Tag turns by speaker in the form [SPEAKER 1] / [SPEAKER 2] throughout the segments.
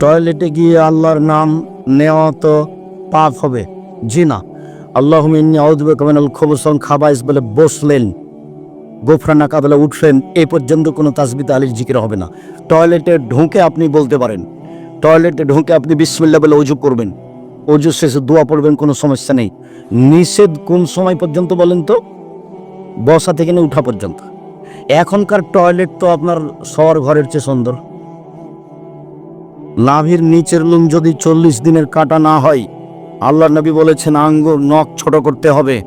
[SPEAKER 1] টয়লেটে গিয়ে আল্লাহর নাম নেওয়া তো পাপ হবে। জি না। আল্লাহ মিন্নি আউদবে কামিনাল খবসন খাবাইস বলে বসলেন। গোফরানা কাবেলা উঠলেন। এ পর্যন্ত কোনো তাসবিত আলীর জিকির হবে না। টয়লেটে ঢুকে আপনি বলতে পারেন। টয়লেটে ঢুকে আপনি বিসমিল্লা বলে অজু করবেন। অজু শেষে দোয়া পড়বেন, কোনো সমস্যা নেই। নিষেধ কোন সময় পর্যন্ত বলেন তো? বসা থেকে উঠা পর্যন্ত। এখনকার টয়লেট তো আপনার শহর ঘরের চেয়ে সুন্দর। লাভির নিচের লুম যদি চল্লিশ দিনের কাটা না হয় আল্লাহ নবী বলেছেন আঙ্গুর নখ ছোট করতে হবে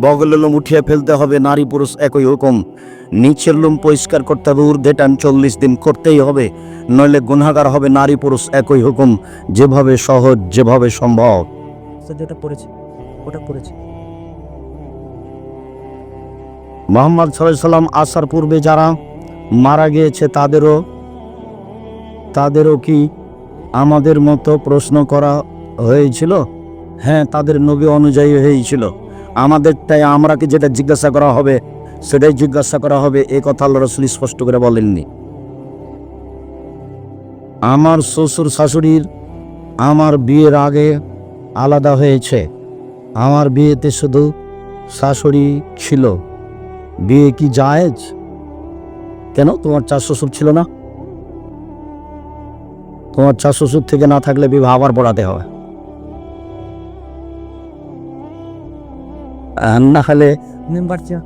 [SPEAKER 1] বগলের লোম উঠিয়ে ফেলতে হবে নারী পুরুষ একই হুকুম। নিচের লোম পরিষ্কার করতে হবে ঊর্ধ্বে টান চল্লিশ দিন করতেই হবে নইলে গুনাগার হবে নারী পুরুষ একই হুকুম যেভাবে সহজ যেভাবে সম্ভব।
[SPEAKER 2] যেটা পড়েছে ওটা পড়েছে।
[SPEAKER 1] মোহাম্মদ সাল্লাম আসার পূর্বে যারা মারা গিয়েছে তাদেরও তাদেরও কি আমাদের মতো প্রশ্ন করা হয়েছিল? হ্যাঁ তাদের নবী অনুযায়ী হয়েছিল। আমাদেরটাই আমরাকে যেটা জিজ্ঞাসা করা হবে, সেটাই জিজ্ঞাসা করা হবে, এ কথা আল্লাহ রসুল স্পষ্ট করে বলেননি। আমার শ্বশুর শাশুড়ির আমার বিয়ের আগে আলাদা হয়েছে। আমার বিয়েতে শুধু শাশুড়ি ছিল। বিয়ে কি জায়েজ? কেন? তোমার চার শ্বশুর ছিল না? তোমার চার শ্বশুর থেকে না থাকলে বিবাহ আবার পড়াতে হবে। আর না হলে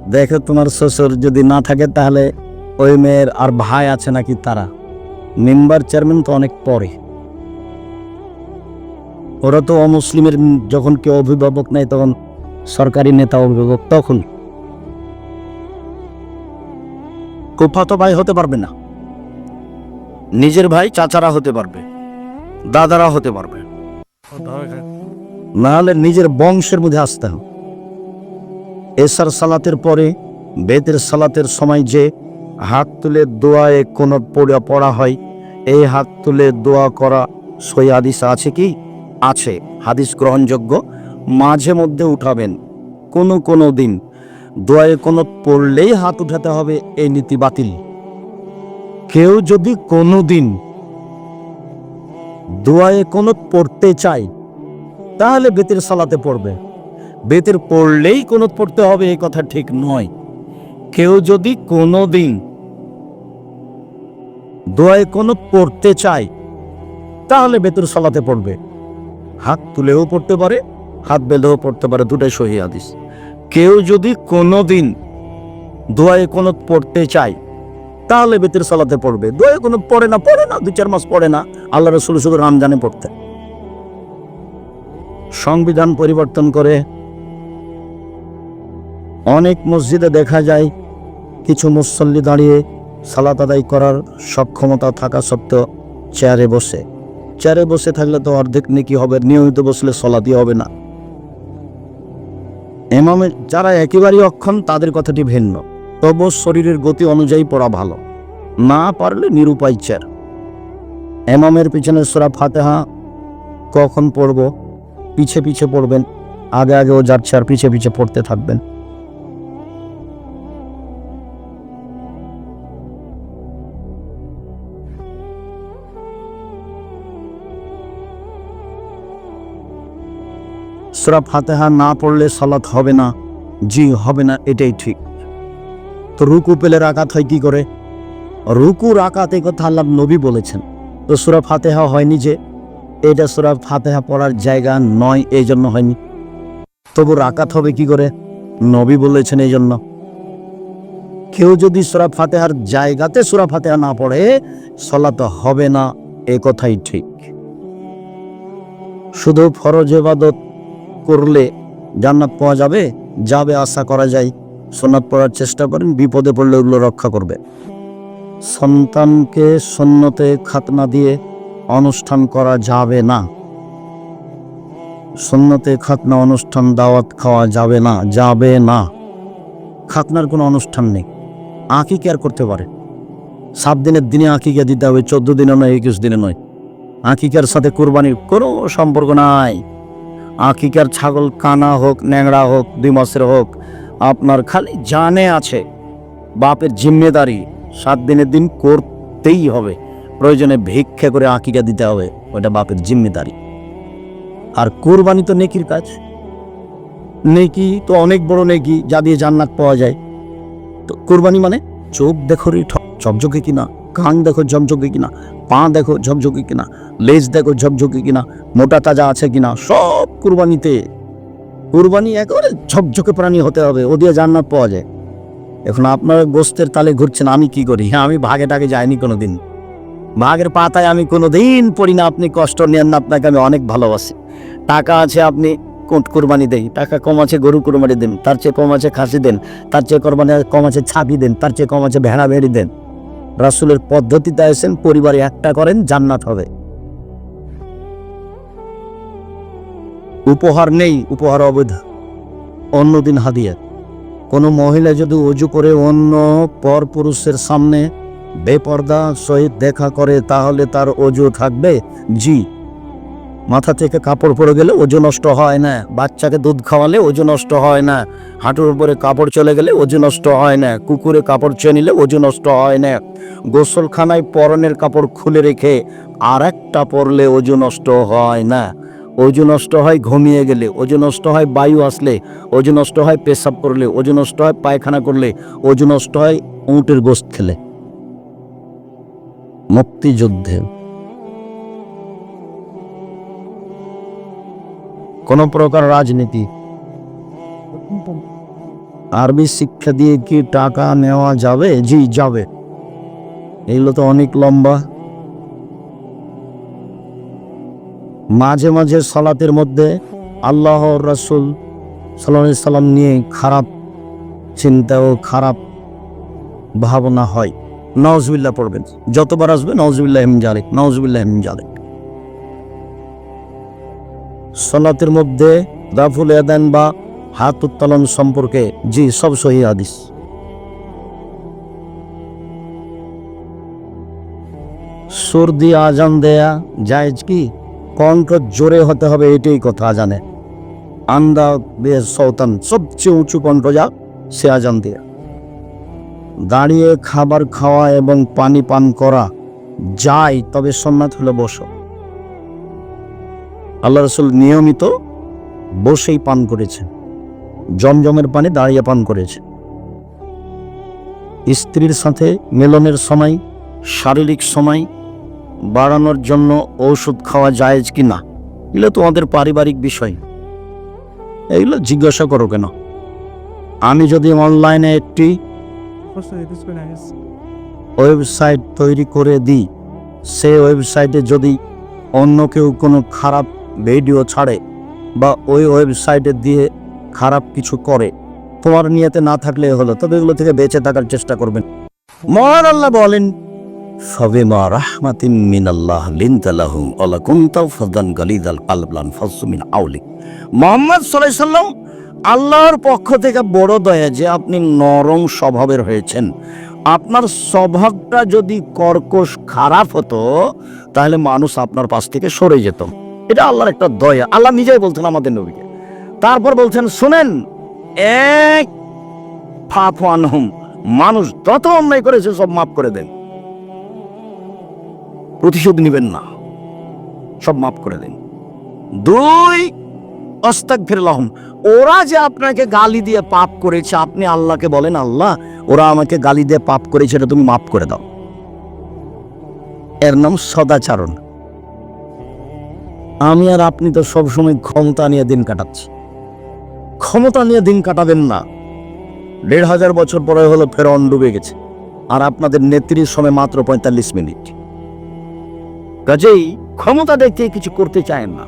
[SPEAKER 1] দেখো তোমার শ্বশুর যদি না থাকে তাহলে ওই মেয়ের আর ভাই আছে নাকি তারা? মেম্বার চেয়ারম্যান তো অনেক পরে। ওরা তো অমুসলিমের যখন কেউ অভিভাবক নেই তখন সরকারি নেতা অভিভাবক তখন। কুফাতো ভাই হতে পারবে না। নিজের ভাই চাচারা হতে পারবে, দাদারা হতে পারবে। নাহলে নিজের বংশের মধ্যে আসতে হবে। এসার সালাতের পরে, বেতের সালাতের সময় যে হাত তুলে দোয়ায় কোনো পড়া পড়া হয়, এই হাত তুলে দোয়া করা সই হাদিস আছে কি? আছে। হাদিস গ্রহণযোগ্য। মাঝে মধ্যে উঠাবেন। কোনো কোনো দিন দোয়ায় কোনো পড়লেই হাত উঠাতে হবে, এই নীতি বাতিল। কেউ যদি কোনো দিন দোয়ায় কোনো পড়তে চায়, তাহলে বেতের সালাতে পড়বে। বেতের পড়লেই কোনো পড়তে হবে, এই কথা ঠিক নয়। কেউ যদি কোনো দিন দোয়ায় কোনো পড়তে চায়, তাহলে বেতের সালাতে পড়বে। হাত তুলেও পড়তে পারে, হাত বেঁধেও পড়তে পারে, দুটাই সহি হাদিস। কেউ যদি কোনো দিন দোয়ায় কোনো পড়তে চায় তাহলে বেতের সালাতে পড়বে। দোয়ায় কোনো পড়ে না পড়ে না দু চার মাস পড়ে না। আল্লাহ রসুল শুধু রমজানে পড়তে সংবিধান পরিবর্তন করে অনেক মসজিদে দেখা যায়, কিছু মুসল্লি দাঁড়িয়ে সালাত আদায় করার সক্ষমতা থাকা সত্ত্বেও চেয়ারে বসে। চেয়ারে বসে থাকলে তো অর্ধেক নেকি হবে, নিয়মিত বসলে সলাতি হবে না। এমামে যারা একেবারেই অক্ষম, তাদের কথাটি ভিন্ন। তবু শরীরের গতি অনুযায়ী পড়া ভালো। না পারলে নিরুপায় চেয়ার এমামের পিছনে সোরা ফাতেহা কখন পড়ব? পিছে পিছে পড়বেন। আগে আগে ও যাচ্ছে আর পিছে পিছে পড়তে থাকবেন। সুরা ফাতেহা না পড়লে সালাত হবে না, জি হবে না, এটাই ঠিক। তো রুকু পেলে রাকাত হয় কি করে? রুকু রাকাত এই কথা আল্লাহ নবী বলেছেন। তো সুরা ফাতেহা হয়নি যে, এটা সুরা ফাতেহা পড়ার জায়গা নয় এই জন্য হয়নি। তবু রাকাত হবে কি করে? নবী বলেছেন এই জন্য কেউ যদি সুরা ফাতেহার জায়গাতে সুরা ফাতেহা না পড়ে, সলাত হবে না, এ কথাই ঠিক। শুধু ফরজ এবাদত করলে জান্নাত পাওয়া যাবে যাবে আশা করা যায়। সোনাত পড়ার চেষ্টা করেন, বিপদে পড়লে ওগুলো রক্ষা করবে। সন্তানকে সন্নতে খাতনা দিয়ে অনুষ্ঠান করা যাবে না। সন্নতে খাতনা, অনুষ্ঠান, দাওয়াত খাওয়া যাবে না যাবে না। খাতনার কোনো অনুষ্ঠান নেই। আঁকি কেয়ার করতে পারে? সাত দিনের দিনে আঁকিকা দিতে হবে? চোদ্দ দিনে নয়, একুশ দিনে নয়। আঁকিকার সাথে কোরবানির কোনো সম্পর্ক নাই। আঁকিকার ছাগল, কানা হোক ন্যাংরা হোক, দুই মাসের হোক আপনার খালি জানে আছে। বাপের জিম্মেদারি সাত দিনের দিন করতেই হবে। প্রয়োজনে ভিক্ষা করে আকিকা দিতে হবে, ওটা বাপের জিম্মেদারি। আর কোরবানি তো নেকির কাজ। নেকি তো অনেক বড় নেকি, যা দিয়ে জান্নাত পাওয়া যায়। তো কোরবানি মানে চোখ দেখো রে ঝকঝকে কিনা, কান দেখো ঝকঝকে কিনা, পা দেখো ঝকঝকে কিনা, লেজ দেখো ঝকঝকে কিনা, মোটা তাজা আছে কিনা, সব কুরবানিতে। কুরবানি একেবারে ঝকঝকে প্রাণী হতে হবে, ও দিয়ে জান্নাত পাওয়া যায়। এখন আপনারা গোস্তের তালে ঘুরছেন, আমি কি করি? হ্যাঁ আমি ভাগে টাগে যাইনি কোনো দিন ভাগের পাতায় আমি কোনো দিন পড়ি না, আপনি কষ্ট নেন না, আপনাকে আমি অনেক ভালোবাসি। টাকা আছে, আপনি কোট কুরবানি দেই। টাকা কম আছে, গরু কুরবানি দেন। তার চেয়ে কম আছে, খাসি দেন। তার চেয়ে কোরবানি কম আছে ছাবি দেন। তার চেয়ে কম আছে ভেড়া, ভেড়ি দেন। রাসুলের পদ্ধতিতে আসেন পরিবারে একটা করেন, জান্নাত হবে। উপহার নেই, উপহার অবৈধ। অন্যদিন হাদিয়া কোনো মহিলা যদি অজু করে অন্য পর পুরুষের সামনে বেপর্দা সহিত দেখা করে, তাহলে তার অজু থাকবে? জি। মাথা থেকে কাপড় পরে গেলে ওজু নষ্ট হয় না। বাচ্চাকে দুধ খাওয়ালে ওজু নষ্ট হয় না। হাঁটুর উপরে কাপড় চলে গেলে ওজু নষ্ট হয় না। কুকুরে কাপড় চেয়ে নিলে ওজু নষ্ট হয় না। গোসলখানায় পরনের কাপড় খুলে রেখে আর একটা পরলে ওজু নষ্ট হয় না। ওজু নষ্ট হয়, ঘুমিয়ে গেলে। ওজু নষ্ট হয়, বায়ু আসলে। ওজু নষ্ট হয়, পেশাব করলে। ওজু নষ্ট হয়, পায়খানা করলে। ওজু নষ্ট হয়, উঁটের গোস্ত খেলে। মুক্তিযুদ্ধে। কোন প্রকার রাজনীতি? আরবি শিক্ষা দিয়ে কি টাকা নেওয়া যাবে? জি, যাবে। এগুলো তো অনেক লম্বা। মাঝে মাঝে সালাতের মধ্যে আল্লাহ রাসুল সাল্লাহ সাল্লাম নিয়ে খারাপ চিন্তা ও খারাপ ভাবনা হয়। নওয়াজবিল্লাহ পড়বেন। যতবার আসবে নওয়াজবিল্লাহ এম জালেক নওয়াজবিল্লাহ এম জালেক সলাতের মধ্যে রাফুল এদান বা হাত উত্তোলন সম্পর্কে জি, সব সহি আদিস সর্দি, আজান দেয়া জায়েজ কি? কণ্ঠ জোরে হতে হবে, এটাই কথা আজানে আন্দা বে সৌতান, সবচেয়ে উঁচু কণ্ঠ যা, সে আজান দিয়ে। দাঁড়িয়ে খাবার খাওয়া এবং পানি পান করা যায় তবে সোমনাথ হলে বসো। আল্লাহ রসুল নিয়মিত বসেই পান করেছেন। জমজমের পানি দাঁড়িয়ে পান করেছে স্ত্রীর সাথে মেলনের সময়, শারীরিক সময় বাড়ানোর জন্য ঔষধ খাওয়া জায়েজ কি না? এগুলো তোমাদের পারিবারিক বিষয়। এগুলো জিজ্ঞাসা করো কেন? আমি যদি অনলাইনে একটি ওয়েবসাইট তৈরি করে দিই, সে ওয়েবসাইটে যদি অন্য কেউ কোনো খারাপ ভিডিও ছাড়ে বা ওই ওয়েবসাইটে দিয়ে খারাপ কিছু করে, তোমার নিয়েতে না থাকলে হলো, তবে এগুলো থেকে বেঁচে থাকার চেষ্টা করবেন। মহান আল্লাহ বলেন সবে মা রাহমাতিন মিনাল্লাহ লিনতালাহুম কুনতাও ফাদান গালিদাল কালবলান ফাসমিন আউলি মোহাম্মদ সাল্লাম আল্লাহর পক্ষ থেকে বড় দয়া যে আপনি নরম স্বভাবের হয়েছেন। আপনার স্বভাবটা যদি কর্কশ খারাপ হতো, তাহলে মানুষ আপনার পাশ থেকে সরে যেত। এটা আল্লাহর একটা দয়া। আল্লাহ নিজেই বলছেন আমাদের নবীকে। তারপর বলছেন, শুনেন, এক ফাফানহুম মানুষ যত অন্যায় করেছে সব মাফ করে দেন। প্রতিশোধ নেবেন না। সব মাফ করে দিন। দুই অস্তাক ফিরলাহম ওরা যে আপনাকে গালি দিয়ে পাপ করেছে, আপনি আল্লাহকে বলেন, আল্লাহ, ওরা আমাকে গালি দিয়ে পাপ করেছে, এটা তুমি মাফ করে দাও। এর নাম সদাচারণ। আমি আর আপনি তো সবসময় ক্ষমতা নিয়ে দিন কাটাচ্ছি। ক্ষমতা নিয়ে দিন কাটাবেন না। দেড় হাজার বছর পরে হলো ফেরন ডুবে গেছে। আর আপনাদের নেত্রীর সময় মাত্র পঁয়তাল্লিশ মিনিট। কাজেই ক্ষমতা দেখতে কিছু করতে চায় না।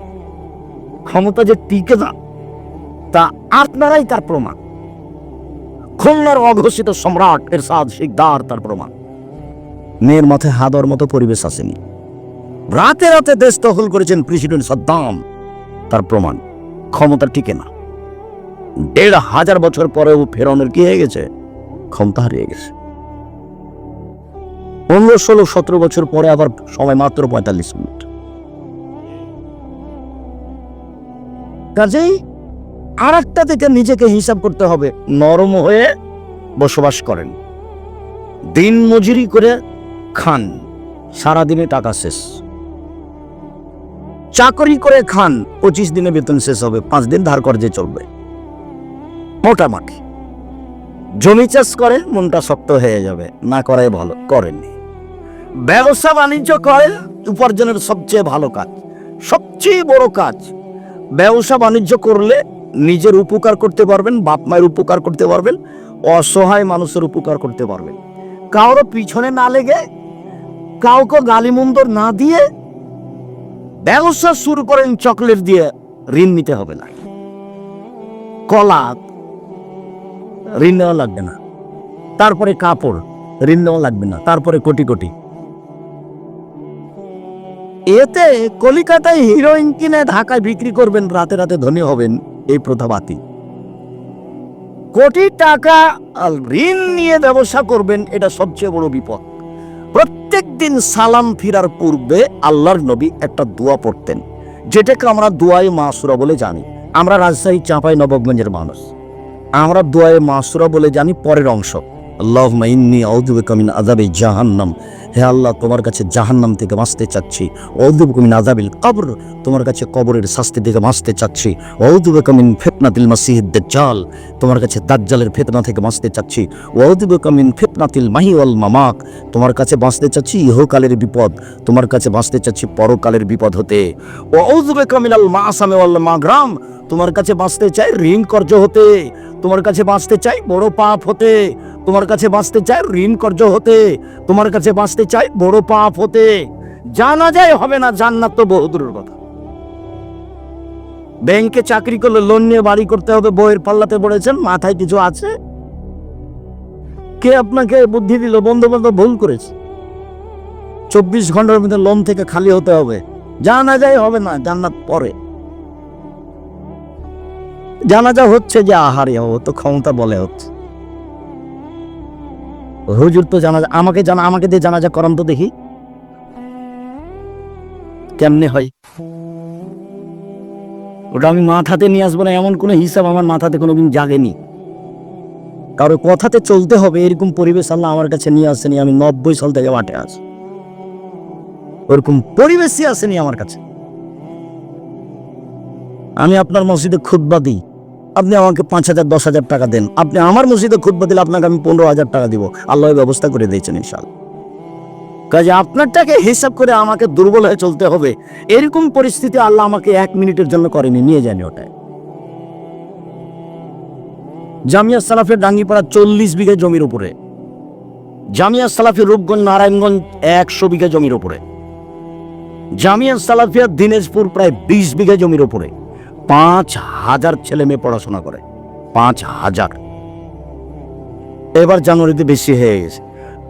[SPEAKER 1] ক্ষমতা যে টিকে না, তা আপনারাই তার প্রমাণ। খুলনার অঘোষিত সম্রাট এর সাদ শিকদার তার প্রমাণ। মেয়ের মাথায় হাদর মতো পরিবেশ আসেনি। রাতে রাতে দেশ দখল করেছেন প্রেসিডেন্ট সাদ্দাম, তার প্রমাণ। ক্ষমতা টিকে না। দেড় হাজার বছর পরেও ফেরানোর কি হয়ে গেছে? ক্ষমতা হারিয়ে গেছে। পনেরো, ষোলো, সতেরো বছর পরে আবার সময় মাত্র পঁয়তাল্লিশ মিনিট। কাজেই আর একটা থেকে নিজেকে হিসাব করতে হবে। নরম হয়ে বসবাস করেন। দিন মজুরি করে খান। সারাদিনে টাকা শেষ। চাকরি করে খান। পঁচিশ দিনে বেতন শেষ হবে। পাঁচ দিন ধার কর্জে চলবে। মোটামুটি। জমি চাষ করে মনটা শক্ত হয়ে যাবে। না করাই ভালো। করেননি। ব্যবসা বাণিজ্য করে উপার্জনের সবচেয়ে ভালো কাজ, সবচেয়ে বড় কাজ, ব্যবসা বাণিজ্য করলে নিজের উপকার করতে পারবেন, বাপ মায়ের উপকার করতে পারবেন, অসহায় মানুষের উপকার করতে পারবেন। কারও পিছনে না লেগে, কাউকে গালিমন্দর না দিয়ে ব্যবসা শুরু করেন চকলেট দিয়ে, ঋণ নিতে হবে না। কলা ঋণ নেওয়া লাগবে না। তারপরে কাপড় ঋণ নেওয়া লাগবে না। তারপরে কোটি কোটি। এতে কলিকাতায় হিরোইন কিনে ঢাকায় বিক্রি করবেন, রাতে রাতে ধনী হবেন এই প্রথা বাতিল কোটি টাকা ঋণ নিয়ে ব্যবসা করবেন, এটা সবচেয়ে বড় বিপদ। প্রত্যেক দিন সালাম ফিরার পূর্বে আল্লাহর নবী একটা দোয়া পড়তেন, যেটাকে আমরা দোয়াই মাসুরা বলে জানি। আমরা রাজশাহী, চাঁপাই, নবাবগঞ্জের মানুষ। আমরা দোয়াই মাসুরা বলে জানি পরের অংশ। আল্লাহ ইন্নি অউদুবিকামিন আজাবে জাহান্নাম। হে আল্লাহ, তোমার কাছে জাহান্নাম থেকে বাঁচতে চাচ্ছি। অউদুবিকামিন আজাবিল কবর, তোমার কাছে কবরের শাস্তি থেকে বাঁচতে চাচ্ছি। অউদুবিকামিন ফিতনাতিল মাসিহিদ দাজ্জাল, তোমার কাছে দাজ্জালের ফিতনা থেকে বাঁচতে চাচ্ছি। ওয়াউদুবিকামিন ফিতনাতিল মাহিওয়াল মামাক, তোমার কাছে বাঁচতে চাচ্ছি ইহকালের বিপদ, তোমার কাছে বাঁচতে চাচ্ছি পরকালের বিপদ হতে। ওয়াউদুবিকামিনাল মাসামে ওয়াল মাগরাম, তোমার কাছে বাঁচতে চাই ঋণ কর্য হতে তোমার কাছে বাঁচতে চাই বড় পাপ হতে। তোমার কাছে বাঁচতে চাই ঋণ কর্য হতে। তোমার কাছে বাঁচতে চাই, বড় পাপ হতে। জানা যায় হবে না জান্নাত তো বহুদূরের কথা। ব্যাংকে চাকরি করলে লোন নিয়ে বাড়ি করতে হবে, বইয়ের পাল্লাতে পড়েছেন, মাথায় কিছু আছে? কে আপনাকে বুদ্ধি দিল? বন্ধু বান্ধব ভুল করেছে। চব্বিশ ঘণ্টার মধ্যে লোন থেকে খালি হতে হবে। জানা যায় হবে না, জান্নাত পরে। জানাজা হচ্ছে যে আহারে তো ক্ষমতা বলে হচ্ছে। হুজুর তো জানা আমাকে জানা, আমাকে দিয়ে জানাজা করান তো দেখি। কেমনে হয়? ওটা আমি মাথাতে নিয়ে আসব না, এমন কোনো হিসাব আমার মাথাতে কোনোদিন জাগেনি। কারও কথাতে চলতে হবে, এরকম পরিবেশ আল্লাহ আমার কাছে নিয়ে আসেনি, আমি নব্বই সাল থেকে মাঠে আছি। ওরকম পরিবেশই আসেনি আমার কাছে। আমি আপনার মসজিদে খুতবা দিই। আপনি আমাকে পাঁচ হাজার, দশ হাজার টাকা দেন। আপনি আমার মসজিদে খুতবা দিলে আপনাকে আমি পনেরো হাজার টাকা দিব। আল্লাহ ব্যবস্থা করে দিয়েছেন ইনশাল কাজে আপনারটাকে হিসাব করে আমাকে দুর্বল হয়ে চলতে হবে। এরকম পরিস্থিতি আল্লাহ আমাকে এক মিনিটের জন্য করেনি, নিয়ে যায়নি ওটায়। জামিয়া সালাফের ডাঙ্গিপাড়া চল্লিশ বিঘা জমির উপরে। জামিয়া সালাফি রূপগঞ্জ, নারায়ণগঞ্জ একশো বিঘা জমির উপরে। জামিয়া সালাফিয়া দিনাজপুর প্রায় বিশ বিঘা জমির উপরে। পাঁচ হাজার ছেলে মেয়ে পড়াশোনা করে। পাঁচ হাজার। এবার জানুয়ারিতে বেশি হয়ে গেছে।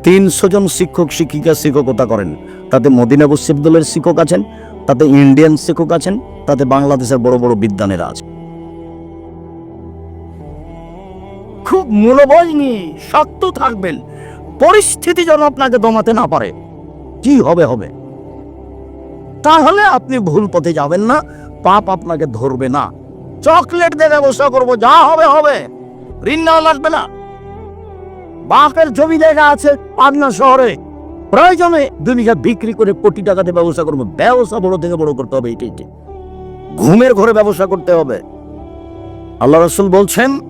[SPEAKER 1] তিনশো জন শিক্ষক, শিক্ষিকা, শিক্ষকতা করেন। তাতে মদিনা বিশ্ববিদ্যালয়ের শিক্ষক আছেন, তাতে ইন্ডিয়ান শিক্ষক আছেন, তাতে বাংলাদেশের বড় বড় বিদ্যানেরা আছে খুব মূল্যবোধ নিয়ে শক্ত থাকবেন। পরিস্থিতি যেন আপনাকে দমাতে না পারে। কি হবে হবে। তাহলে আপনি ভুল পথে যাবেন না। পাপ আপনাকে ধরবে না। চকলেট দিয়ে ব্যবসা করব, যা হবে হবে। ঋণ নেওয়া লাগবে না। বাপের জমি জায়গা আছে পাবনা শহরে। প্রয়োজনে বিঘা বিক্রি করে কোটি টাকাতে ব্যবসা করব। ব্যবসা বড় থেকে বড় করতে হবে, এটাই ঠিক। ঘুমের ঘরে ব্যবসা করতে হবে। আল্লাহ রসুল বলছেন,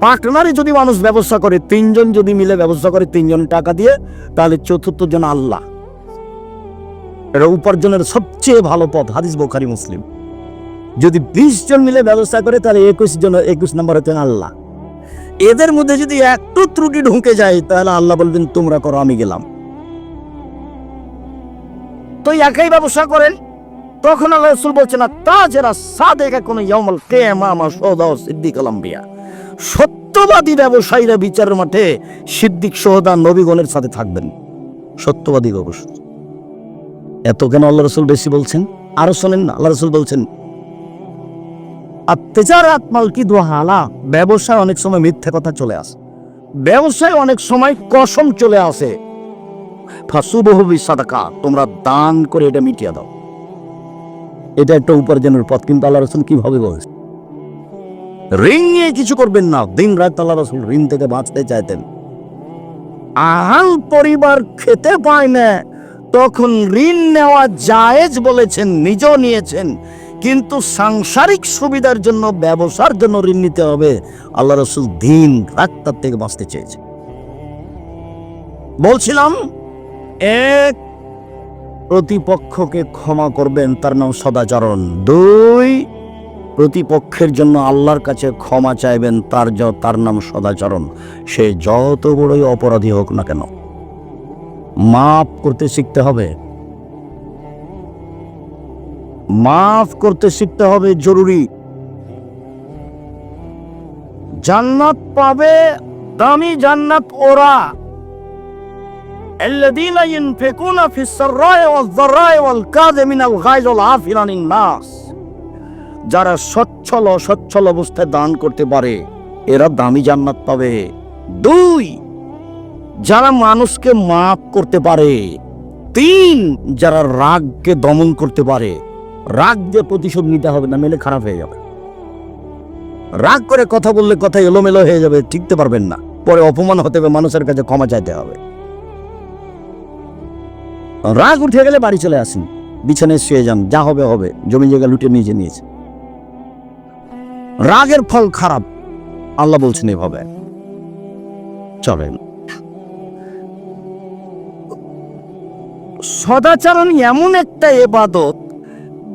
[SPEAKER 1] পার্টনারে যদি মানুষ ব্যবসা করে, তিনজন যদি মিলে ব্যবসা করে তিনজন টাকা দিয়ে, তাহলে চতুর্থ জন আল্লাহ। এটা উপার্জনের সবচেয়ে ভালো পথ, হাদিস বোখারি, মুসলিম। যদি বিশ জন মিলে ব্যবসা করে, তাহলে একুশ জন, একুশ নম্বর হচ্ছেন আল্লাহ। এদের মধ্যে যদি একটু ত্রুটি ঢুকে যায়, তাহলে আল্লাহ বলবেন, তোমরা করো, আমি গেলাম। তো একাই ব্যবসা করেন, তখন আল্লাহ রসুল বলছে না তা যারা কোনো সিদ্দিক সত্যবাদী ব্যবসায়ীরা বিচারের মাঠে সিদ্দিক সোহদা নবীগণের সাথে থাকবেন। সত্যবাদী ব্যবসা। এত কেন আল্লাহ রসুল বেশি বলছেন? আরও শোনেন আল্লাহ রসুল বলছেন আত্মেচার আত্মাল কি দোহালা ব্যবসায় অনেক সময় মিথ্যে কথা চলে আসে। ব্যবসায় অনেক সময় কসম চলে আসে। তোমরা দান করে এটা মিটিয়ে দাও। এটা একটা উপার্জনের পথ, কিন্তু আল্লাহ রসুল কীভাবে বলছে? ঋণ নিয়ে কিছু করবেন না। দিন রাত আল্লাহ রসুল ঋণ থেকে বাঁচতে চাইতেন। আহাল পরিবার খেতে পায় না। তখন ঋণ নেওয়া জায়েজ বলেছেন, নিজেও নিয়েছেন। কিন্তু সাংসারিক সুবিধার জন্য, ব্যবসার জন্য ঋণ নিতে হবে। আল্লাহ রসুল দিন রাত তার থেকে বাঁচতে চেয়েছে। বলছিলাম, এক প্রতিপক্ষকে ক্ষমা করবেন, তার নাম সদাচরণ। দুই, প্রতিপক্ষের জন্য আল্লাহর কাছে ক্ষমা চাইবেন, তার তার নাম সদাচরণ। সে যত বড়ই অপরাধী হোক না কেন, মাফ করতে শিখতে হবে। মাফ করতে শিখতে হবে জরুরি জান্নাত পাবে দামি জান্নাত ওরা الذين ينفقون في السراء والضراء والكاظمين الغيظ والعافين عن الناس যারা সচ্ছল অসচ্ছল অবস্থায় দান করতে পারে এরা দামি জান্নাত পাবে দুই যারা মানুষকে মাফ করতে পারে তিন যারা রাগকে দমন করতে পারে রাগ দিয়ে প্রতিশোধ নিতে হবে, না মেলে খারাপ হয়ে যাবে। রাগ করে কথা বললে কথা এলোমেলো হয়ে যাবে টিকতে পারবেন না। পরে অপমান হতে হবে, মানুষের কাছে ক্ষমা চাইতে হবে। রাগ উঠে গেলে বাড়ি চলে আসেন। বিছানায় শুয়ে যান, যা হবে হবে। জমি জায়গা লুটে নিয়ে নিয়েছে। রাগের ফল খারাপ। আল্লাহ বলছেন এভাবে। চলেন। সদাচরণ এমন একটা এবাদত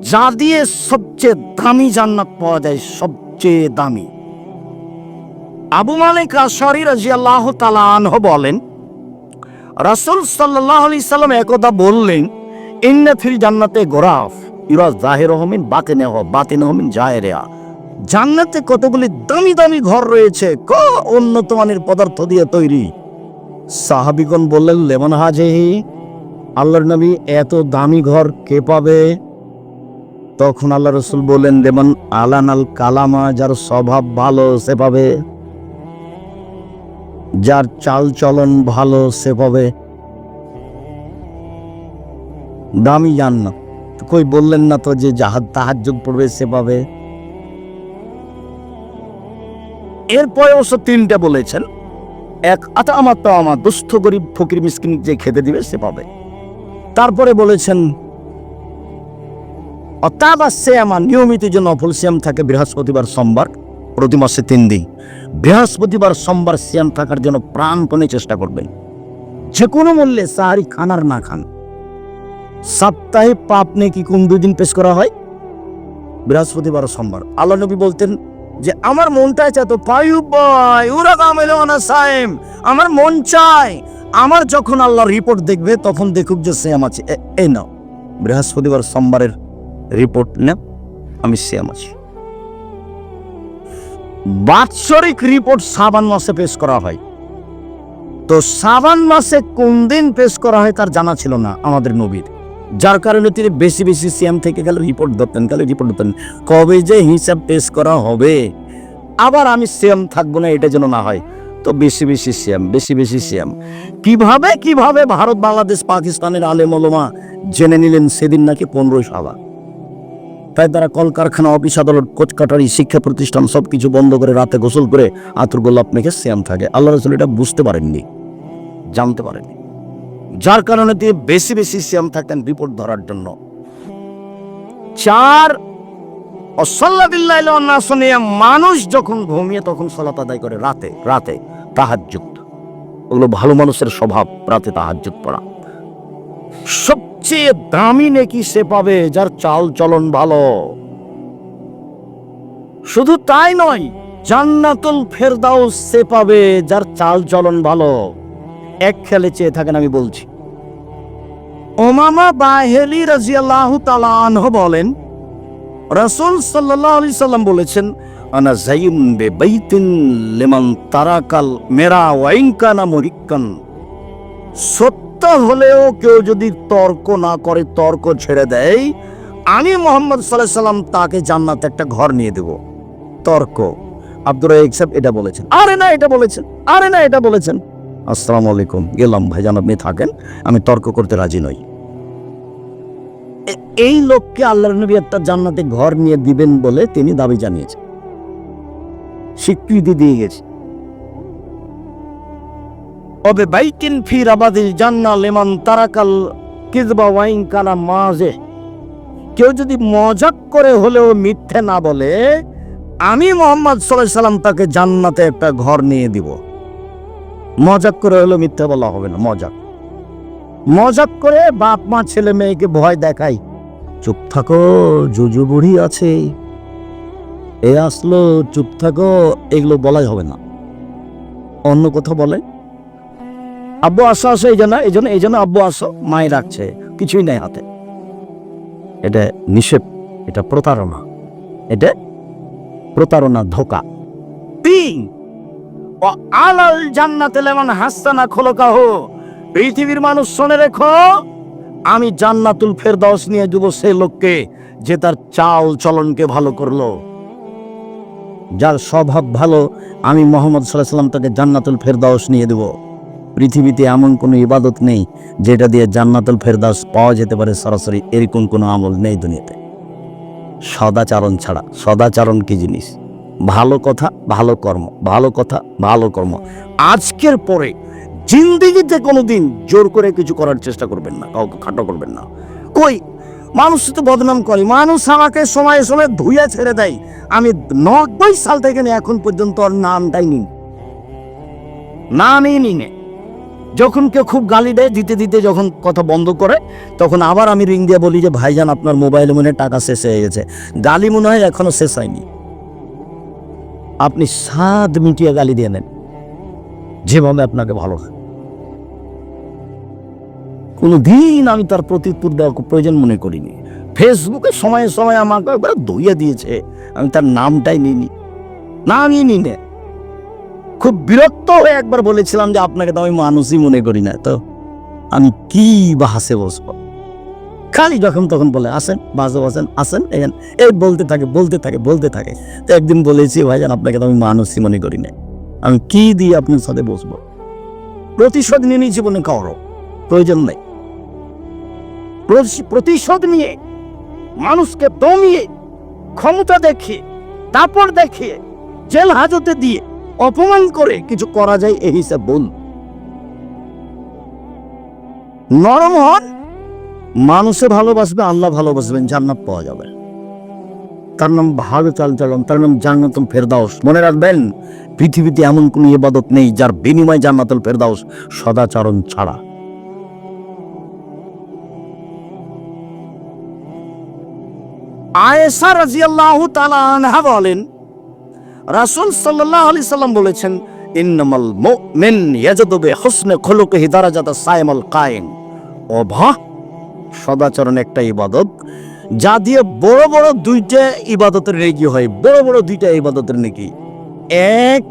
[SPEAKER 1] যা দিয়ে সবচেয়ে দামি জান্নাত পাওয়া যায়, সবচেয়ে দামি। আবু মালিক আশারি রাজিয়াল্লাহ তালা আনহ বলেন, রাসুল সাল্লাল্লাহু আলাইহি সাল্লাম একদা বললেন, ইন্না ফিল জান্নাতে গোরাফ, ইরা জাহির হমিন বাতিনে হ বাতিন হমিন জাহেরিয়া জান্নাতে কতগুলি দামি দামি ঘর রয়েছে, ক উন্নত মানের পদার্থ দিয়ে তৈরি? সাহাবিগণ বললেন, লেমন হাজেহি, আল্লাহর নবী এত দামি ঘর কে পাবে? তখন আল্লাহ রসুল বললেন যেমন আলান আল কালামা, যার স্বভাব ভালো, সে পাবে। যার চাল চলন ভালো, সে পাবে। দামি জান্নাত। কই বললেন না তো যে জাহাজ, তাহাজ্জুদ পড়বে, সে পাবে। এরপরে অবশ্য তিনটা বলেছেন। এক আতা আমার তো আমার দুস্থ, গরিব, ফকির, মিসকিন যে খেতে দিবে, সে পাবে। তারপরে বলেছেন অতাবা সে আমার নিয়মিত যে নফল সিয়াম থাকে বৃহস্পতিবার সোমবার, প্রতি মাসে তিন দিন। বৃহস্পতিবার সোমবার সিয়াম থাকার জন্য প্রাণপণে চেষ্টা করবেন যে কোনো মূল্যে সাহারি খান আর না খান। সপ্তাহে পাপ কি কোন দুই দিন পেশ করা হয়? বৃহস্পতিবার সোমবার। আল্লাহ নবী বলতেন যে, আমার মন চাইছে তো পায়ু বয় উরা কামেলো না আমার মন চায়, আমার যখন আল্লাহ রিপোর্ট দেখবে, তখন দেখুক যে শ্যাম আছে। এ- নাও। বৃহস্পতিবার সোমবারের রিপোর্ট না আমি শ্যাম আছি। বাৎসরিক রিপোর্ট সাবান মাসে পেশ করা হয়। তো সাবান মাসে কোন দিন পেশ করা হয় তার জানা ছিল না আমাদের নবীর। যার কারণে তিনি বেশি বেশি সিএম থেকে গেলে, রিপোর্ট ধরতেন, গেলে, রিপোর্ট ধরতেন। কবে যে হিসাব পেশ করা হবে, আবার আমি সিএম থাকব না, এটা যেন না হয়। তো বেশি বেশি সিএম, বেশি বেশি সিএম। কীভাবে কীভাবে ভারত, বাংলাদেশ, পাকিস্তানের আলেম ওলমা জেনে নিলেন সেদিন নাকি পনেরোই সালা তাই তারা কলকারখানা, অফিস, আদালত, কোচকাটারি, শিক্ষা প্রতিষ্ঠান সবকিছু বন্ধ করে রাতে গোসল করে আতর গোল্লাপ মেখে শ্যাম থাকে। আল্লাহ রসুল এটা বুঝতে পারেননি, জানতে পারেননি। যার কারণে তিনি বেশি বেশি শ্যাম থাকতেন রিপোর্ট ধরার জন্য। চার মানুষ যখন ঘুমিয়ে তখন সলাত আদায় করে রাতে রাতে তাহাজ্জুদ। ওগুলো ভালো মানুষের স্বভাব, রাতে তাহাজ্জুদ পড়া। সবচেয়ে দামি নেকি সে পাবে যার চাল চলন ভালো। শুধু তাই নয়, জান্নাতুল ফেরদাউস সে পাবে যার চাল চলন ভালো। এক খেলে চেয়ে থাকেন আমি বলছি। ওমামা বাহেলি রাজিয়াল্লাহু তাআলা আনহু বলেন, রাসূল সাল্লাল্লাহু আলাইহি সাল্লাম বলেছেন, আনা জাইম বে বাইতিন লিমান তারাকাল মেরা ওয়াইন কানা মুরিক্কান। সত্য হলেও কেউ যদি তর্ক না করে তর্ক ছেড়ে দেয়, আমি মোহাম্মদ সাল্লাহ সাল্লাম তাকে জান্নাতে একটা ঘর নিয়ে দেব। তর্ক। আব্দুর সাহেব এটা বলেছেন। আরে না, এটা বলেছেন। আরে না, এটা বলেছেন। আসসালামু আলাইকুম। গেলাম ভাইজান আপনি থাকেন। আমি তর্ক করতে রাজি নই। এই লোককে আল্লাহর নবী একটা জান্নাতে ঘর নিয়ে দিবেন বলে তিনি দাবি জানিয়েছেন। স্বীকৃতি দিয়ে গেছে। তবে বাইকিন ফি রাবাদিল জান্না লেমান তারাকাল কিজবা ওয়াইন কানা মাঝে কেউ যদি মজাক করে হলেও মিথ্যে না বলে, আমি মোহাম্মদ সাল্লাহ সাল্লাম তাকে জান্নাতে একটা ঘর নিয়ে দিব। মজাক করে হলেও মিথ্যে বলা হবে না, মজাক। মজাক করে বাপ মা ছেলে মেয়েকে ভয় দেখাই। চুপ থাকো, জুজু বুড়ি আছে। এ আসলো, চুপ থাকো, এগুলো বলাই হবে না। অন্য কথা বলে। আব্বু আসো আসো, এই জন্য এই জন্য এই জন্য আব্বু আসো। মাই রাখছে, কিছুই নাই হাতে। এটা নিষেধ এটা প্রতারণা। এটা প্রতারণা ধোকা। তিন, ও আলাল জান্নাতে লেমন হাসানা খোলকাহ। পৃথিবীর মানুষ শুনে রেখো, আমি জান্নাতুল ফেরদাউস নিয়ে দেবো সে লোককে যে তার চাল চলনকে ভালো করল। যার স্বভাব ভালো, আমি মোহাম্মদ সাল্লাহ সাল্লাম তাকে জান্নাতুল ফেরদাউস নিয়ে দেব। পৃথিবীতে এমন কোনো ইবাদত নেই যেটা দিয়ে জান্নাতুল ফেরদাউস পাওয়া যেতে পারে সরাসরি, এরকম কোনো আমল নেই দুনিয়াতে। সদাচারণ ছাড়া, সদাচারণ কি জিনিস? ভালো কথা, ভালো কর্ম, ভালো কথা, ভালো কর্ম। আজকের পরে জিন্দিগিতে কোনোদিন জোর করে কিছু করার চেষ্টা করবেন না, কাউকে খাটো করবেন না। কই, মানুষ তো বদনাম করে, মানুষ আমাকে সময়ে সময়ে ধুয়ে ছেড়ে দেয়। আমি নব্বই সাল থেকে এখন পর্যন্ত ওর নামটাই নিই নামই নিই নে। যখন কেউ খুব গালি দেয়, দিতে দিতে যখন কথা বন্ধ করে, তখন আবার আমি রিং দিয়ে বলি যে, ভাইজান, আপনার মোবাইলে মনে টাকা শেষ হয়ে গেছে। গালি মনে হয় এখনও শেষ হয়নি। আপনি সাত মিটিয়ে গালি দিয়ে নেন। যেভাবে আপনাকে ভালো কোনো দিন আমি তার প্রত্যুত্তর দেওয়ার প্রয়োজন মনে করিনি। ফেসবুকে সময়ে সময়ে আমাকে একবার দইয়া দিয়েছে। আমি তার নামটাই নিইনি। নামই নি নে খুব বিরক্ত হয়ে একবার বলেছিলাম যে আপনাকে তো আমি মানুষই মনে করি না। তো আমি কি বা হাসে বসবো? খালি যখন তখন বলে, আসেন, বাসে বসেন, আসেন, এখানে। এই বলতে থাকে বলতে থাকে বলতে থাকে। তো একদিন বলেছি ভাইজান আপনাকে তো আমি মানুষই মনে করি না। আমি কি দিয়ে আপনার সাথে বসবো? প্রতিশোধ নিয়ে নিই জীবনে কারও প্রয়োজন নেই। প্রতি- প্রতিশোধ নিয়ে মানুষকে দমিয়ে, ক্ষমতা দেখিয়ে, তারপর দেখিয়ে, জেল হাজতে দিয়ে অপমান করে কিছু করা যায় এই হিসাব বল নরম হন, মানুষে ভালোবাসবে, আল্লাহ ভালোবাসবেন, জান্নাত পাওয়া যাবে। তার নাম ভালো চালচলন তার নাম জান্নাতুল ফেরদাউস। মনে রাখবেন, পৃথিবীতে এমন কোন ইবাদত নেই যার বিনিময় জান্নাতুল ফেরদাউস সদাচরণ ছাড়া। আয়েশা রাজিয়াল্লাহু তাআলা আনহা বলেন রাসূল সাল্লাহ আলাইহি সাল্লাম বলেছেন, ইন্নামাল মুমিন ইয়াজদু বিহুসনি খুলুকিহি দারাজাতা সাইমাল কায়েম ভাহ সদাচরণ একটা ইবাদত, যা দিয়ে বড় বড় দুইটা ইবাদতের নেকি হয়, বড় বড় দুইটা ইবাদতের নেকি। এক,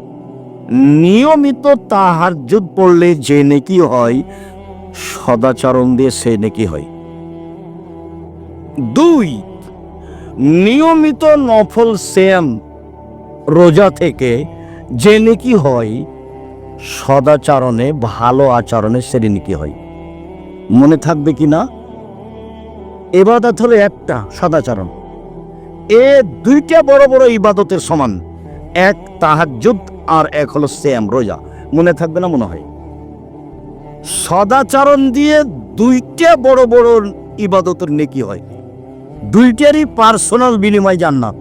[SPEAKER 1] নিয়মিত তাহাজ্জুদ পড়লে যে নেকি হয়, সদাচরণ দিয়ে সে নেকি হয়। দুই, নিয়মিত নফল সেম রোজা থেকে যে নেকি হয়? সদাচরণে, ভালো আচরণে সেরে নেকি হয়? মনে থাকবে কি না? এবাদত হলো একটা সদাচরণ। এ দুইটা বড় বড় ইবাদতের সমান। এক তাহাজ্জুদ আর এক হলো সেম রোজা। মনে থাকবে না, মনে হয়? সদাচরণ দিয়ে দুইটা বড় বড় ইবাদতের নেকি হয়। দুইটারই পার্সোনাল বিনিময় জান্নাত।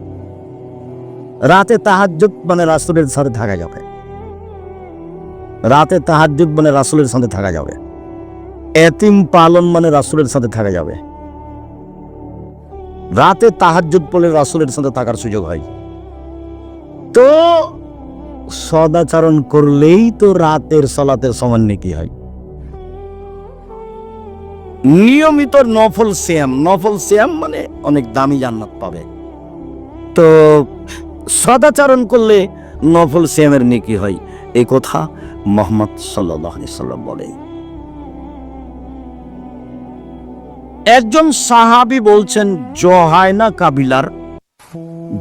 [SPEAKER 1] রাতে তাহাজ্জুদ মানে রাসুলের সাথে থাকা যাবে। রাতে তাহাজ্জুদ মানে রাসুলের সাথে থাকা যাবে। এতিম পালন মানে রাসুলের সাথে থাকা যাবে। রাতে তাহাজ্জুদ পড়লে রাসুলের সাথে থাকার সুযোগ হয়। তো সদাচরণ করলেই তো রাতের সলাতের সমান নাকি হয়। নিয়মিত নফল শ্যাম নফল শ্যাম মানে অনেক দামি জান্নাত পাবে। তো সদাচরণ করলে নফল শ্যামের নেকি হয়। এই কথা মোহাম্মদ সাল্লাহ সাল্লাম বলে একজন সাহাবি বলছেন জহায়না কাবিলার,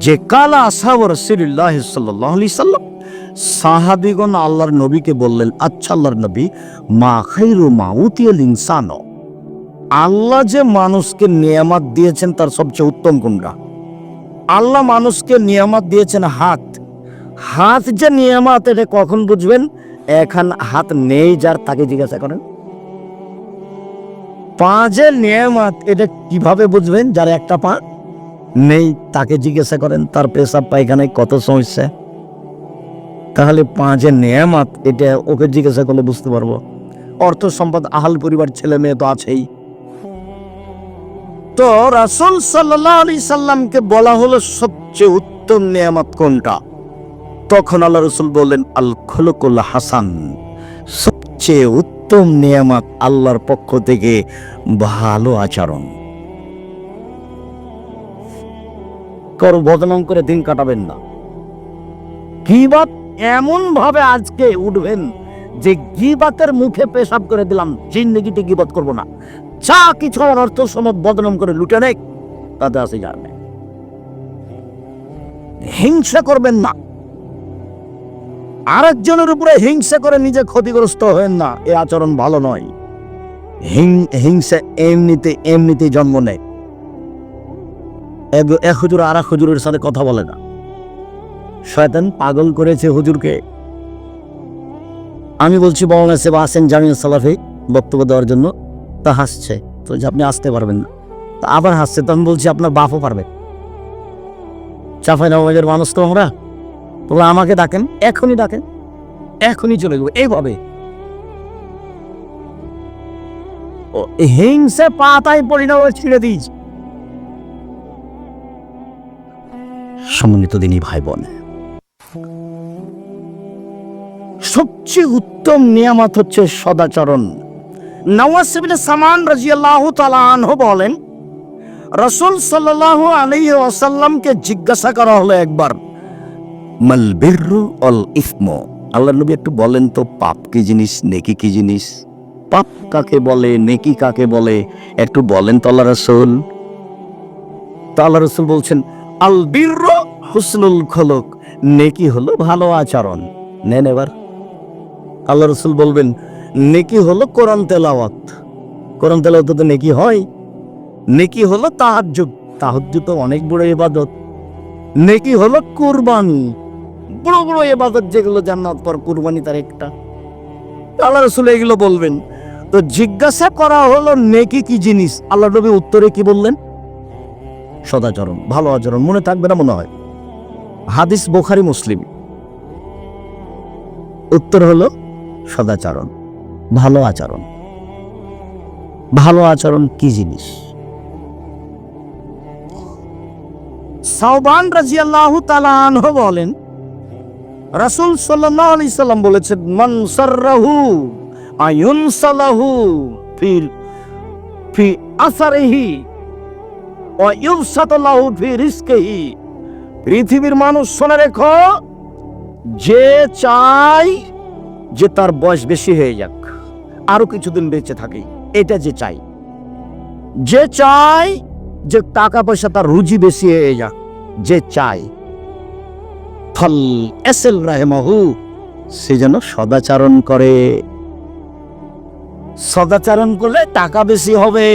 [SPEAKER 1] যে কালা আসাব রসিল্লাহ সাল্লাম। সাহাবিগণ আল্লাহর নবীকে বললেন আচ্ছা আল্লাহর নবী, মা খাইরু মা উতিয়াল ইনসানো। আল্লাহ যে মানুষকে নিয়ামত দিয়েছেন, তার সবচেয়ে উত্তম কোনটা আল্লাহ মানুষকে নিয়ামত দিয়েছেন হাত। হাত যে নিয়ামত, এটা কখন বুঝবেন? এখন হাত নেই যার, তাকে জিজ্ঞাসা করেন। পাঁচের নিয়ামত, এটা কীভাবে বুঝবেন? যার একটা পা নেই, তাকে জিজ্ঞাসা করেন, তার পেশাব পায়খানায় কত সমস্যা? তাহলে পাঁচের নিয়ামত, এটা ওকে জিজ্ঞাসা করলে বুঝতে পারব। অর্থ সম্পদ, আহাল পরিবার, ছেলে মেয়ে তো আছেই। তো রাসুল সাল্লাহ আলি সাল্লামকে বলা হলো সবচেয়ে উত্তম নিয়ামত কোনটা? তখন আল্লাহ রসুল বললেন, আল খলকুল হাসান, সবচেয়ে উত্তম নিয়ামত আল্লাহর পক্ষ থেকে ভালো আচরণ। কারও বদনাম করে দিন কাটাবেন না। গিবাত এমন ভাবে আজকে উঠবেন যে গিবাতের মুখে পেশাব করে দিলাম, জিন্দগিতে গিবাত করব না। যা কিছু আমার অর্থ সমত বদনাম করে লুটে নেক তাতে আসে যাবে হিংসা করবেন না। আরেকজনের উপরে হিংসা করে নিজে ক্ষতিগ্রস্ত হবেন না, এ আচরণ ভালো নয়। হিংসা এমনিতে এমনিতে জন্ম নেয়। এক- হুজুর আর এক হুজুরের সাথে কথা বলে না। শয়তান পাগল করেছে হুজুরকে। আমি বলছি বলনা সেবা আসেন জামিয়া সালাফে বক্তব্য দেওয়ার জন্য। তা হাসছে। তো আপনি আসতে পারবেন না। তা আবার হাসছে। তো আমি বলছি, আপনার বাপও পারবে। চাফাই নবাজের মানুষ তো আমরা। তোমরা আমাকে ডাকেন, এখনই ডাকেন, এখনই চলে যাব। এইভাবে। হিংসে পাতায় পরিণাম ছিঁড়ে দিয়েছে। সম্মানিত দিনই ভাই বোন সবচেয়ে উত্তম নিয়ামত হচ্ছে সদাচরণ। নওয়াজ সিবিন সামান রাজিয়াল্লাহ তালাহ বলেন, রসুল সাল্লাহ আলী ওয়াসাল্লামকে জিজ্ঞাসা করা হলো একবার মালবিরু অল ইসমো? আল্লাহ নবী একটু বলেন তো, পাপ কি জিনিস, নেকি কি জিনিস? পাপ কাকে বলে, নেকি কাকে বলে? একটু বলেন তো আল্লাহ রসুল। তো আল্লাহ রসুল বলছেন, আল বীর হুসনুল খলক। নেকি হলো ভালো আচরণ। নেন এবার। আল্লাহ রসুল বলবেন নেকি হলো কোরআন তেলাওয়াত। কোরআন তেলাওয়াত তো নেকি হয়। নেকি হলো তাহাজ্জুদ। তাহাজ্জুদ তো অনেক বড় ইবাদত। নেকি হলো কুরবানি। বড় বড় ইবাদত যেগুলো জান্নাত পর কুরবানি তার একটা। আল্লাহ রসুল এগুলো বলবেন। তো জিজ্ঞাসা করা হলো নেকি কি জিনিস? আল্লাহ নবী উত্তরে কি বললেন? সদাচরণ, ভালো আচরণ, মনে থাকবে না মনে হয়। হাদিস বোখারি মুসলিম। উত্তর হলো সদাচরণ। ভালো আচরণ। ভালো আচরণ কি জিনিস? সাউবান রাজিয়াল্লাহু তাআলা আনহু বলেন, রাসূল সাল্লাল্লাহু আলাইহি সাল্লাম বলেছেন, মান সাররাহু আয়ুনসালাহু ফির ফি আসারিহি ওয়া ইউসাতাল্লাহু ফি রিজকিহি। পৃথিবীর মানুষ শুনে রেখো, যে চাই যে তার বয়স বেশি হয়ে যাক। আরও কিছুদিন বেঁচে থাকে। এটা যে চাই। যে চাই যে টাকা পয়সা তার রুজি বেশি হয়ে যাক, যে চাই। ফল এসেল রাহেমাহু, সে যেন সদাচারণ করে। সদাচারণ করলে টাকা বেশি হবে,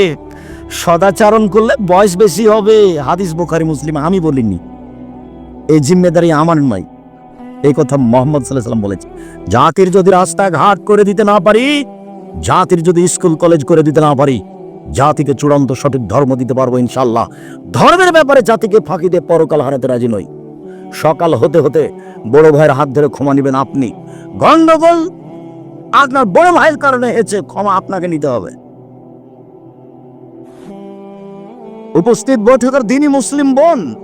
[SPEAKER 1] সদাচারণ করলে বয়স বেশি হবে। হাদিস বোখারি, মুসলিম, আমি বলিনি। এই জিম্মেদারি আমার নয়। এই কথা মোহাম্মদ সাল্লাহ সাল্লাম বলেছে জাতির যদি রাস্তাঘাট করে দিতে না পারি জাতির যদি স্কুল, কলেজ করে দিতে না পারি, জাতিকে চূড়ান্ত সঠিক ধর্ম দিতে পারব ইনশাল্লাহ ধর্মের ব্যাপারে জাতিকে ফাঁকি দিয়ে পরকাল হারাতে রাজি নই। সকাল হতে হতে বড় ভাইয়ের হাত ধরে ক্ষমা নেবেন আপনি। গন্ডগোল আপনার বড় ভাইয়ের কারণে হয়েছে, ক্ষমা আপনাকে নিতে হবে। উপস্থিত বৈঠকের দিনই মুসলিম বোন।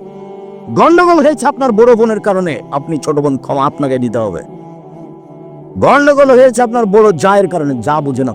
[SPEAKER 1] গন্ডগোল হয়েছে আপনার বড় বোনের কারণে। আপনি ছোট বোন, ক্ষমা আপনাকে দিতে হবে। গন্ডগোল হয়েছে আপনার বড় জায়ের কারণে যা বুঝে না।